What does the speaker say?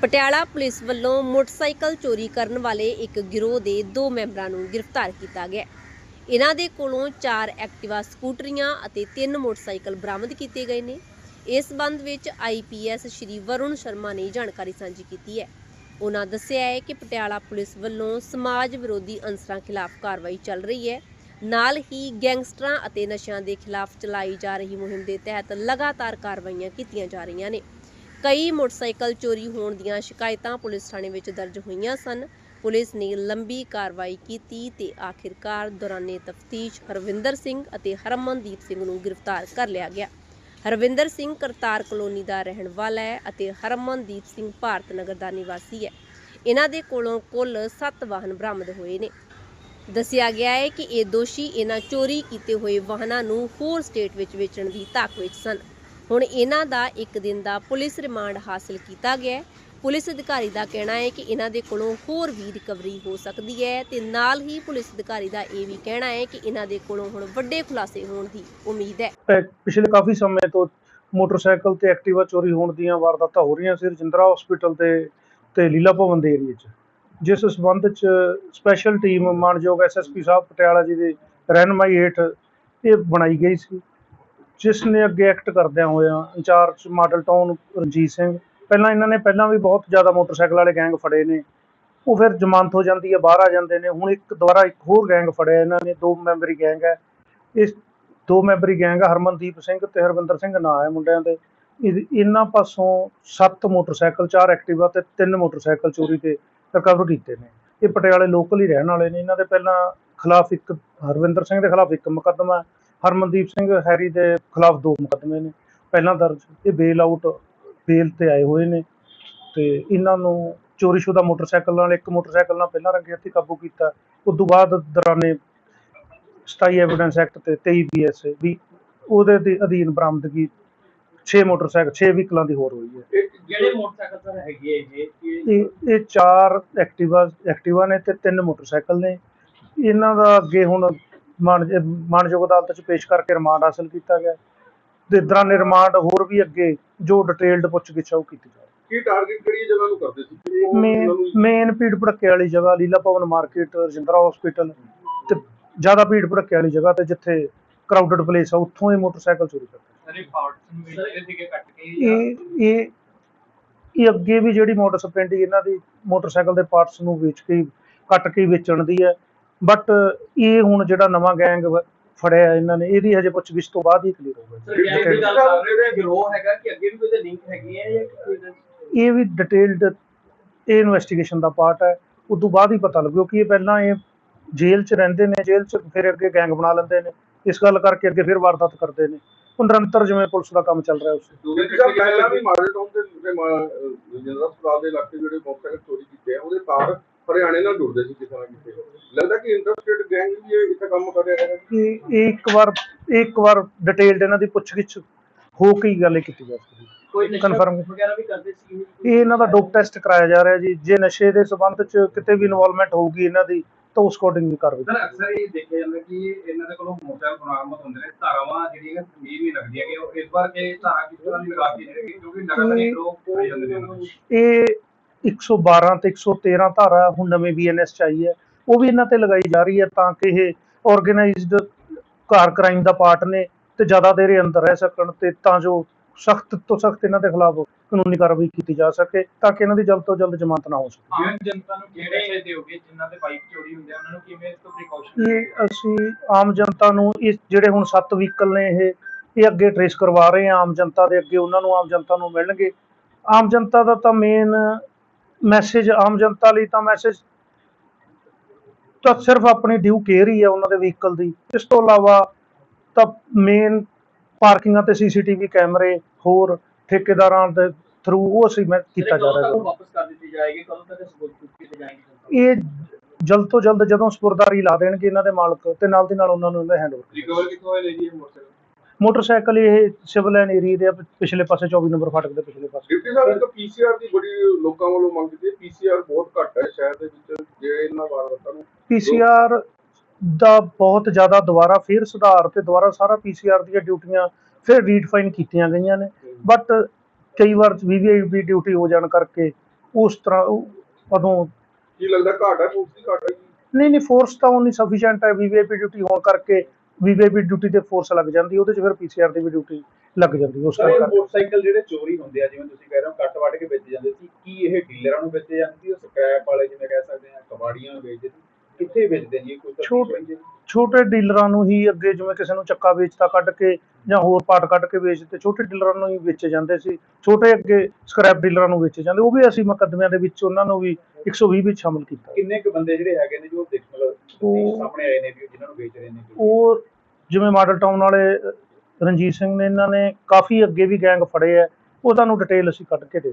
Patiala police ਵੱਲੋਂ motorcycle ਚੋਰੀ ਕਰਨ ਵਾਲੇ ਇੱਕ ਗਿਰੋਹ ਦੇ ਦੋ ਮੈਂਬਰਾਂ ਨੂੰ ਗ੍ਰਿਫਤਾਰ ਕੀਤਾ ਗਿਆ ਇਹਨਾਂ ਦੇ ਕੋਲੋਂ ਚਾਰ ਐਕਟਿਵਾ ਸਕੂਟਰੀਆਂ ਅਤੇ ਤਿੰਨ ਮੋਟਰਸਾਈਕਲ ਬਰਾਮਦ ਕੀਤੇ ਗਏ ਨੇ। ਇਸ ਸੰਬੰਧ ਵਿੱਚ ਆਈਪੀਐਸ ਸ਼੍ਰੀ ਵਰੁਣ ਸ਼ਰਮਾ ਨੇ ਜਾਣਕਾਰੀ ਸਾਂਝੀ ਕੀਤੀ ਹੈ। ਉਹਨਾਂ ਦੱਸਿਆ ਹੈ ਕਿ ਪਟਿਆਲਾ ਪੁਲਿਸ ਵੱਲੋਂ ਸਮਾਜ ਵਿਰੋਧੀ ਅਨਸਰਾਂ ਖਿਲਾਫ ਕਾਰਵਾਈ ਚੱਲ ਰਹੀ ਹੈ। ਨਾਲ ਹੀ ਗੈਂਗਸਟਰਾਂ ਅਤੇ ਨਸ਼ਿਆਂ ਦੇ ਖਿਲਾਫ ਚਲਾਈ ਜਾ ਰਹੀ ਮੁਹਿੰਮ ਦੇ ਤਹਿਤ ਲਗਾਤਾਰ ਕਾਰਵਾਈਆਂ ਕੀਤੀਆਂ ਜਾ ਰਹੀਆਂ ਨੇ। ਕਈ ਮੋਟਰਸਾਈਕਲ ਚੋਰੀ ਹੋਣ ਦੀਆਂ ਸ਼ਿਕਾਇਤਾਂ ਪੁਲਿਸ ਥਾਣੇ ਵਿੱਚ ਦਰਜ ਹੋਈਆਂ ਸਨ। ਪੁਲਿਸ ਨੇ ਲੰਬੀ ਕਾਰਵਾਈ ਕੀਤੀ ਤੇ ਆਖਿਰਕਾਰ ਦੌਰਾਨੇ ਤਫਤੀਸ਼ ਹਰਵਿੰਦਰ ਸਿੰਘ ਅਤੇ ਹਰਮਨਦੀਪ ਸਿੰਘ ਨੂੰ ਗ੍ਰਿਫਤਾਰ ਕਰ ਲਿਆ ਗਿਆ। ਹਰਵਿੰਦਰ ਸਿੰਘ ਕਰਤਾਰ ਕਲੋਨੀ ਦਾ ਰਹਿਣ ਵਾਲਾ ਹੈ ਅਤੇ ਹਰਮਨਦੀਪ ਸਿੰਘ ਭਾਰਤ ਨਗਰ ਦਾ ਨਿਵਾਸੀ ਹੈ। ਇਹਨਾਂ ਦੇ ਕੋਲੋਂ ਕੁੱਲ 7 ਵਾਹਨ ਬਰਾਮਦ ਹੋਏ ਨੇ। ਦੱਸਿਆ ਗਿਆ ਹੈ ਕਿ ਇਹ ਦੋਸ਼ੀ ਇਹਨਾਂ ਚੋਰੀ ਕੀਤੇ ਹੋਏ ਵਾਹਨਾਂ ਨੂੰ ਹੋਰ ਸਟੇਟ ਵਿੱਚ ਵੇਚਣ ਦੀ ਤਾਕ ਵਿੱਚ ਸਨ। ਹੁਣ ਇਹਨਾਂ ਦਾ ਇੱਕ ਦਿਨ ਦਾ ਪੁਲਿਸ ਰਿਮਾਂਡ ਹਾਸਲ ਕੀਤਾ ਗਿਆ ਪੁਲਿਸ ਅਧਿਕਾਰੀ ਦਾ ਕਹਿਣਾ ਹੈ ਕਿ ਇਹਨਾਂ ਦੇ ਕੋਲੋਂ ਹੋਰ ਵੀ ਰਿਕਵਰੀ ਹੋ ਸਕਦੀ ਹੈ ਤੇ ਨਾਲ ਹੀ ਪੁਲਿਸ ਅਧਿਕਾਰੀ ਦਾ ਇਹ ਵੀ ਕਹਿਣਾ ਹੈ ਕਿ ਇਹਨਾਂ ਦੇ ਕੋਲੋਂ ਹੁਣ ਵੱਡੇ ਖੁਲਾਸੇ ਹੋਣ ਦੀ ਉਮੀਦ ਹੈ। ਪਿਛਲੇ ਕਾਫੀ ਸਮੇਂ ਤੋਂ ਮੋਟਰਸਾਈਕਲ ਤੇ ਐਕਟਿਵਾ ਚੋਰੀ ਹੋਣ ਦੀਆਂ ਵਾਰਦਾਤਾਂ ਹੋ ਰਹੀਆਂ ਸੀ ਰਜਿੰਦਰਾ ਹਸਪੀਟਲ ਤੇ ਤੇ ਲੀਲਾ ਭਵਨ ਦੇ ਏਰੀਏ 'ਚ। ਜਿਸ ਸਬੰਧ 'ਚ ਸਪੈਸ਼ਲ ਟੀਮ ਮਾਨਯੋਗ ਐਸਐਸਪੀ ਸਾਹਿਬ ਪਟਿਆਲਾ ਜੀ ਦੇ ਰਹਿਨਮਾਈ ਹੇਠ ਇਹ ਬਣਾਈ ਗਈ ਸੀ। ਜਿਸ ਨੇ ਅੱਗੇ ਐਕਟ ਕਰਦਿਆਂ ਹੋਇਆਂ in charge model town Ranjit Singh, ਪਹਿਲਾਂ ਇਹਨਾਂ ਨੇ ਪਹਿਲਾਂ ਵੀ ਬਹੁਤ ਜ਼ਿਆਦਾ ਮੋਟਰਸਾਈਕਲ ਵਾਲੇ ਗੈਂਗ ਫੜੇ ਨੇ। ਉਹ ਫਿਰ ਜ਼ਮਾਨਤ ਹੋ ਜਾਂਦੀ ਹੈ, ਬਾਹਰ ਆ ਜਾਂਦੇ ਨੇ। ਹੁਣ ਇੱਕ ਦੁਬਾਰਾ ਇੱਕ ਹੋਰ ਗੈਂਗ ਫੜਿਆ ਇਹਨਾਂ ਨੇ, ਦੋ ਮੈਂਬਰੀ ਗੈਂਗ ਹੈ। ਇਸ ਦੋ ਮੈਂਬਰੀ ਗੈਂਗ ਹਰਮਨਦੀਪ ਸਿੰਘ ਤੇ ਹਰਵਿੰਦਰ ਸਿੰਘ, ਨਾਂ ਹੈ ਮੁੰਡਿਆਂ ਦੇ। ਇਹ- ਇਹਨਾਂ ਪਾਸੋਂ ਸੱਤ ਮੋਟਰਸਾਈਕਲ, ਚਾਰ ਐਕਟਿਵਾ ਤੇ ਤਿੰਨ ਮੋਟਰਸਾਈਕਲ ਚੋਰੀ ਤੇ ਰਿਕਵਰ ਕੀਤੇ ਨੇ। ਇਹ ਪਟਿਆਲੇ ਲੋਕਲ ਹੀ ਰਹਿਣ ਵਾਲੇ ਨੇ। ਇਹਨਾਂ ਦੇ ਪਹਿਲਾਂ ਖਿਲਾਫ ਇੱਕ ਹਰਵਿੰਦਰ ਸਿੰਘ ਦੇ ਖਿਲਾਫ ਇੱਕ ਮੁਕੱਦਮਾ ਹਰਮਨਦੀਪ ਸਿੰਘ ਹੈਰੀ ਦੇ ਖਿਲਾਫ ਦੋ ਮੁਕੱਦਮੇ ਨੇ। ਪਹਿਲਾਂ ਦਰਜ ਇਹ ਬੇਲ ਆਊਟ ਬੇਲ ਤੇ ਆਏ ਹੋਏ ਨੇ ਤੇ ਇਹਨਾਂ ਨੂੰ ਚੋਰੀਸ਼ੁਦਾ ਮੋਟਰਸਾਈਕਲ ਨਾਲ ਇੱਕ ਮੋਟਰਸਾਈਕਲ ਨਾਲ ਪਹਿਲਾਂ ਰੰਗੇ ਹੱਥੀਂ ਕਾਬੂ ਕੀਤਾ ਉਸ ਤੋਂ ਬਾਅਦ ਦੌਰਾਨੇ 27 ਐਵੀਡੈਂਸ ਐਕਟ ਤੇ 23 ਬੀਐਸ ਵੀ ਉਹਦੇ ਦੇ ਅਧੀਨ ਬਰਾਮਦਗੀ 6 ਮੋਟਰਸਾਈਕਲ 6 ਵਹੀਕਲਾਂ ਦੀ ਹੋਰ ਹੋਈ ਹੈ। ਇਹ ਜਿਹੜੇ ਮੋਟਰਸਾਈਕਲ ਸਰ ਹੈਗੇ ਇਹ ਇਹ ਚਾਰ ਐਕਟਿਵਾ ਐਕਟਿਵਾ ਨੇ ਤੇ ਤਿੰਨ ਮੋਟਰਸਾਈਕਲ ਨੇ। ਇਹਨਾਂ ਦਾ ਅੱਗੇ ਹੁਣ ਮਾਨਯੋਗ ਅਦਾਲਤ 'ਚ ਪੇਸ਼ ਕਰਕੇ ਰਿਮਾਂਡ ਹਾਸਲ ਕੀਤਾ ਗਿਆ। ਤੇ ਦੌਰਾਨੇ ਰਿਮਾਂਡ ਹੋਰ ਵੀ ਅੱਗੇ ਜੋ ਡਿਟੇਲਡ ਪੁੱਛਗਿੱਛ ਆ ਉਹ ਕੀਤੀ ਜਾਵੇ ਕੀ ਟਾਰਗੇਟ ਕਿਹੜੀ ਜਗ੍ਹਾ ਨੂੰ ਕਰਦੇ ਸੀ? ਮੇਨ ਭੀੜ ਭੜੱਕੇ ਵਾਲੀ ਜਗ੍ਹਾ ਲੀਲਾ ਭਵਨ ਮਾਰਕੀਟ ਰਜਿੰਦਰਾ ਹਸਪੀਟਲ ਤੇ ਜ਼ਿਆਦਾ ਭੀੜ ਭੜੱਕੇ ਵਾਲੀ ਜਗ੍ਹਾ ਤੇ ਜਿੱਥੇ ਕਰਾਊਡਡ ਪਲੇਸ ਆ ਉੱਥੋਂ ਇਹ ਮੋਟਰਸਾਈਕਲ ਚੋਰੀ ਕਰਦੇ ਸਾਰੇ ਪਾਰਟਸ ਨੂੰ ਵੇਚਦੇ ਸੀਗੇ ਕੱਟ ਕੇ ਇਹ ਇਹ ਇਹ ਅੱਗੇ ਵੀ ਜਿਹੜੀ ਮੋਟਰ ਇਹਨਾਂ ਦੀ ਮੋਟਰਸਾਈਕਲ ਦੇ ਪਾਰਟਸ ਨੂੰ ਵੇਚ ਕੇ ਕੱਟ ਕੇ ਵੇਚਣ ਦੀ ਹੈ। ਬਟ ਇਹ ਹੁਣ ਜਿਹੜਾ ਨਵਾਂ ਗੈਂਗ ਫੜਿਆ ਇਹਨਾਂ ਨੇ ਇਹਦੀ ਹਜੇ ਪੁੱਛਗਿੱਛ ਤੋਂ ਬਾਅਦ ਹੀ ਕਲੀਅਰ ਹੋਊਗਾ ਸਰ ਗੈਂਗ ਦੀ ਗੱਲ ਕਰ ਰਹੇ ਹੋ ਗਰੋਹ ਹੈਗਾ ਕਿ ਅੱਗੇ ਵੀ ਕੋਈ ਲਿੰਕ ਹੈਗੀ ਹੈ ਜਾਂ ਕੋਈ ਇਹ ਵੀ ਡਿਟੇਲਡ ਇਹ ਇਨਵੈਸਟੀਗੇਸ਼ਨ ਦਾ ਪਾਰਟ ਹੈ। ਉਸ ਤੋਂ ਬਾਅਦ ਹੀ ਪਤਾ ਲੱਗੂ ਕਿ ਇਹ ਪਹਿਲਾਂ ਇਹ ਜੇਲ੍ਹ 'ਚ ਰਹਿੰਦੇ ਨੇ ਜੇਲ੍ਹ 'ਚ ਫਿਰ ਅੱਗੇ ਗੈਂਗ ਬਣਾ ਲੈਂਦੇ ਨੇ। ਇਸ ਗੱਲ ਕਰਕੇ ਅੱਗੇ ਫਿਰ ਵਾਰਦਾਤ ਕਰਦੇ ਨੇ। ਉਹ ਨਿਰੰਤਰ ਜਿਵੇਂ ਪੁਲਿਸ ਦਾ ਕੰਮ ਚੱਲ ਰਿਹਾ ਉਸ ਦੂਜੇ ਸਰ ਪਹਿਲਾਂ ਵੀ ਮਾਡਲ ਟਾਊਨ ਦੇ ਤੇ ਜਿੰਦਰਾ ਹਸਪਤਾਲ ਦੇ ਇਲਾਕੇ ਜਿਹੜੇ ਮੋਟਰਸਾਈਕਲ ਚੋਰੀ ਕੀਤੇ ਆ ਉਹਦੇ ਤਾਰ ਹਰਿਆਣੇ ਨਾਲ ਜੁੜਦੇ ਸੀ ਕਿਸੇ ਨਾ ਕਿਸੇ ਕਿ ਇੰਟਰਸਟੇਟ ਗੈਂਗ ਵੀ ਇਹ ਇੱਥੇ ਕੰਮ ਕਰ ਰਿਹਾ ਹੈਗਾ ਇਹ ਇਹ ਇੱਕ ਵਾਰ ਇਹ ਇੱਕ ਵਾਰ ਡਿਟੇਲਡ ਇਹਨਾਂ ਦੀ ਪੁੱਛਗਿੱਛ ਹੋ ਕੇ ਹੀ ਗੱਲ ਇਹ ਕੀਤੀ ਜਾ ਸਕਦੀ ਕੋਈ ਨਸ਼ਾ Confirm। ਵਗੈਰਾ ਵੀ ਕਰਦੇ ਸੀ ਇਹ ਇਹਨਾਂ ਦਾ ਡੋਪ ਟੈਸਟ ਕਰਾਇਆ ਜਾ ਰਿਹਾ ਜੀ। ਜੇ ਨਸ਼ੇ ਦੇ ਸਬੰਧ 'ਚ ਕਿਤੇ ਵੀ ਇਨਵੋਲਵਮੈਂਟ ਹੋਊਗੀ ਇਹਨਾਂ ਦੀ ਤਾਂ ਉਸ ਅਕੋਰਡਿੰਗ ਵੀ ਕਾਰਵਾਈ ਸਰ ਅਕਸਰ ਇਹ ਦੇਖਿਆ ਜਾਂਦਾ ਕਿ ਇਹਨਾਂ ਦੇ ਕੋਲੋਂ ਮੋਟਰਸਾਈਕਲ ਬਰਾਮਦ ਹੁੰਦੇ ਨੇ। ਧਾਰਾਵਾਂ ਜਿਹੜੀਆਂ ਸਮੀਰ ਨਹੀਂ ਲੱਗਦੀਆਂ ਕਿ ਉਹ ਇਸ ਵਾਰ ਇਹ ਧਾਰਾ ਕਿਸ ਤਰ੍ਹਾਂ ਦੀ ਲਗਾ ਕੇ ਜਿਹੜੇ ਕਿਉਂਕਿ ਲਗਾਤਾਰ ਇਹ ਲੋਕ ਹੋ ਜਾਂਦੇ ਨੇ ਇਹਨਾਂ ਨੂੰ। ਇਹ 112 ਤੇ 113 ਧਾਰਾ ਹੁਣ ਨਵੇਂ ਬੀਐਨਐਸ ਚ ਆਈ ਹੈ। ਉਹ ਵੀ ਇਹਨਾਂ ਤੇ ਲਗਾਈ ਜਾ ਰਹੀ ਹੈ ਤਾਂ ਕਿ ਇਹ ਆਰਗੇਨਾਈਜ਼ਡ ਕਾਰ ਕ੍ਰਾਈਮ ਦਾ ਪਾਰਟ ਨੇ ਤੇ ਜ਼ਿਆਦਾ ਦੇਰ ਇਹ ਅੰਦਰ ਰਹਿ ਸਕਣ ਤੇ ਤਾਂ ਜੋ ਸਖਤ ਤੋਂ ਸਖਤ ਇਹਨਾਂ ਦੇ ਖਿਲਾਫ ਕਾਨੂੰਨੀ ਕਾਰਵਾਈ ਕੀਤੀ ਜਾ ਸਕੇ ਤਾਂ ਕਿ ਇਹਨਾਂ ਦੀ ਜਲਦ ਤੋਂ ਜਲਦ ਜ਼ਮਾਨਤ ਨਾ ਹੋ ਸਕੇ। ਆਮ ਜਨਤਾ ਨੂੰ ਕਿਹੜੇ ਦਿਓਗੇ ਜਿਨ੍ਹਾਂ ਦੇ ਬਾਈਕ ਚੋਰੀ ਹੁੰਦੇ ਆ? ਉਹਨਾਂ ਨੂੰ ਕਿਵੇਂ ਇਸ ਤੋਂ ਪ੍ਰੀਕਾਸ਼ਨ ਇਹ ਅਸੀਂ ਆਮ ਜਨਤਾ ਨੂੰ ਇਸ ਜਿਹੜੇ ਹੁਣ ਸੱਤ ਵਹੀਕਲ ਨੇ ਇਹ ਇਹ ਅੱਗੇ ਟਰੇਸ ਕਰਵਾ ਰਹੇ ਹਾਂ ਆਮ ਜਨਤਾ ਦੇ ਅੱਗੇ ਉਹਨਾਂ ਨੂੰ ਆਮ ਜਨਤਾ ਨੂੰ ਮਿਲਣਗੇ। ਆਮ ਜਨਤਾ ਦਾ ਤਾਂ ਮੇਨ ਮੈਸੇਜ ਆਮ ਜਨਤਾ ਲਈ ਤਾਂ ਮੈਸੇਜ ਤਾਂ ਸਿਰਫ ਆਪਣੀ ਡਿਊ ਕੇਅਰ ਹੀ ਹੈ ਉਹਨਾਂ ਦੇ ਵਹੀਕਲ ਦੀ। ਇਸ ਤੋਂ ਇਲਾਵਾ ਤਾਂ ਮੇਨ ਪਾਰਕਿੰਗਾਂ ਤੇ ਸੀਸੀਟੀਵੀ ਕੈਮਰੇ ਹੋਰ ਠੇਕੇਦਾਰਾਂ ਦੇ ਥਰੂ ਉਹ ਅਸੀਂ ਮੈਂ ਕੀਤਾ ਜਾ ਰਿਹਾ। ਹੈ ਵਾਪਸ ਕਰ ਦਿੱਤੀ ਜਾਏਗੀ ਕਦੋਂ ਤੱਕ ਸਬੂਤ ਕੀਤੇ ਜਾਣਗੇ ਇਹ ਜਲਦ ਤੋਂ ਜਲਦ ਜਦੋਂ ਸਪੁਰਦਾਰੀ ਲਾ ਦੇਣਗੇ ਇਹਨਾਂ ਦੇ ਮਾਲਕ ਤੇ ਨਾਲ ਦੀ ਨਾਲ ਉਹਨਾਂ ਨੂੰ ਇਹਦਾ ਹੈਂਡਓਵਰ ਰਿਕਵਰ ਕਿੱਥੋਂ ਹੋਏ ਨੇ ਜੀ ਇਹ ਮੋਟਰਸਾਈਕਲ? ਮੋਟਰਸਾਈਕਲ ਇਹ ਸਿਵਲ ਲਾਈਨ ਏਰੀਆ ਦੇ ਪਿਛਲੇ ਪਾਸੇ 24 ਨੰਬਰ ਫਾਟਕ ਦੇ ਪਿਛਲੇ ਪਾਸੇ। ਡਿਪਟੀ ਸਾਹਿਬ ਇੱਕ ਪੀਸੀਆਰ ਦੀ ਬੜੀ ਲੋਕਾਂ ਵੱਲੋਂ ਮੰਗ ਕੀਤੀ ਹੈ। ਪੀਸੀਆਰ ਬਹੁਤ ਘੱਟ ਹੈ ਸ਼ਹਿਰ ਦੇ ਵਿੱਚ ਜਿਹੜੇ ਇਹਨਾਂ ਵਾਰਦਾਤਾਂ ਨੂੰ ਪੀਸੀਆਰ ਦਾ ਬਹੁਤ ਜ਼ਿਆਦਾ ਦੁਬਾਰਾ ਫਿਰ ਸੁਧਾਰ ਤੇ ਦੁਬਾਰਾ ਸਾਰਾ ਪੀਸੀਆਰ ਦੀਆਂ ਡਿਊਟੀਆਂ ਫਿਰ ਰੀਡਫਾਈਨ ਕੀਤੀਆਂ ਗਈਆਂ ਨੇ। ਬਟ ਕਈ ਵਾਰ ਵੀਵੀਆਈਪੀ ਡਿਊਟੀ ਹੋ ਜਾਣ ਕਰਕੇ ਉਸ ਤਰ੍ਹਾਂ ਉਦੋਂ ਕੀ ਲੱਗਦਾ ਘਾਟ ਪੁਲਿਸ ਦੀ ਘਾਟ ਨਹੀਂ ਨਹੀਂ ਫੋਰਸ ਤਾਂ ਉਨੀ ਸਫੀਸ਼ੀਐਂਟ ਹੈ। ਵੀਵੀਆਈਪੀ ਡਿਊਟੀ ਹੋਣ ਕਰਕੇ ਵੀਵੀਆਈਪੀ ਡਿਊਟੀ ਤੇ ਫੋਰਸ ਲੱਗ ਜਾਂਦੀ ਉਹਦੇ ਚ ਫਿਰ ਪੀਸੀਆਰ ਦੀ ਵੀ ਡਿਊਟੀ ਲੱਗ ਜਾਂਦੀ ਉਸ ਸਰ ਇਹ ਕਰਕੇ ਮੋਟਰਸਾਈਕਲ ਜਿਹੜੇ ਚੋਰੀ ਹੁੰਦੇ ਆ ਜਿਵੇਂ ਤੁਸੀਂ ਕਹਿ ਰਹੇ ਹੋ ਕੱਟ ਵੱਢ ਕੇ ਵੇਚ ਜਾਂਦੇ ਸੀ ਕੀ ਇਹ ਡੀਲਰਾਂ ਨੂੰ ਵੇਚੇ ਜਾਂਦੇ ਸੀ ਉਹ ਸਕ੍ਰੈਪ ਵਾਲੇ ਜਿਵੇਂ ਕਹਿ ਸਕਦੇ ਆ ਕਬਾੜੀਆਂ ਨੂੰ ਵੇਚਦੇ ਸੀ ਕਿੱਥੇ ਵੇਚਦੇ ਜੀ ਕੋਈ ਛੋਟ-? ਛੋਟੇ ਡੀਲਰਾਂ ਨੂੰ ਹੀ ਅੱਗੇ ਜਿਵੇਂ ਕਿਸੇ ਨੂੰ ਚੱਕਾ ਵੇਚਤਾ ਕੱਢ ਕੇ ਜਾਂ ਹੋਰ ਪਾਰਟ ਕੱਢ ਕੇ ਵੇਚਦੇ ਛੋਟੇ ਡੀਲਰਾਂ ਨੂੰ ਹੀ ਵੇਚੇ ਜਾਂਦੇ ਸੀ। ਛੋਟੇ ਅੱਗੇ ਸਕ੍ਰੈਪ ਡੀਲਰਾਂ ਨੂੰ ਵੇਚੇ ਜਾਂਦੇ। ਉਹ ਵੀ ਅਸੀਂ ਮੁਕੱਦਮਿਆਂ ਦੇ ਵਿੱਚ ਉਹਨਾਂ ਨੂੰ ਵੀ 120 ਵਿੱਚ ਸ਼ਾਮਲ ਕੀਤਾ। ਕਿੰਨੇ ਕੁ ਬੰਦੇ ਜਿਹੜੇ ਹੈਗੇ ਨੇ ਜੋ ਦੇਖ ਮਤਲਬ ਸਾਹਮਣੇ ਆਏ ਨੇ ਵੀ ਜਿਨ੍ਹਾਂ ਨੂੰ ਵੇਚ ਰਹੇ ਨੇ? ਉਹ ਜਿਵੇਂ ਮਾਡਲ ਟਾਊਨ ਵਾਲੇ ਰਣਜੀਤ ਸਿੰਘ ਨੇ ਇਹਨਾਂ ਨੇ ਕਾਫੀ ਅੱਗੇ ਵੀ ਗੈਂਗ ਫੜੇ ਆ। ਉਹ ਤੁਹਾਨੂੰ ਡਿਟੇਲ ਅਸੀਂ ਕੱਢ ਕੇ ਦੇ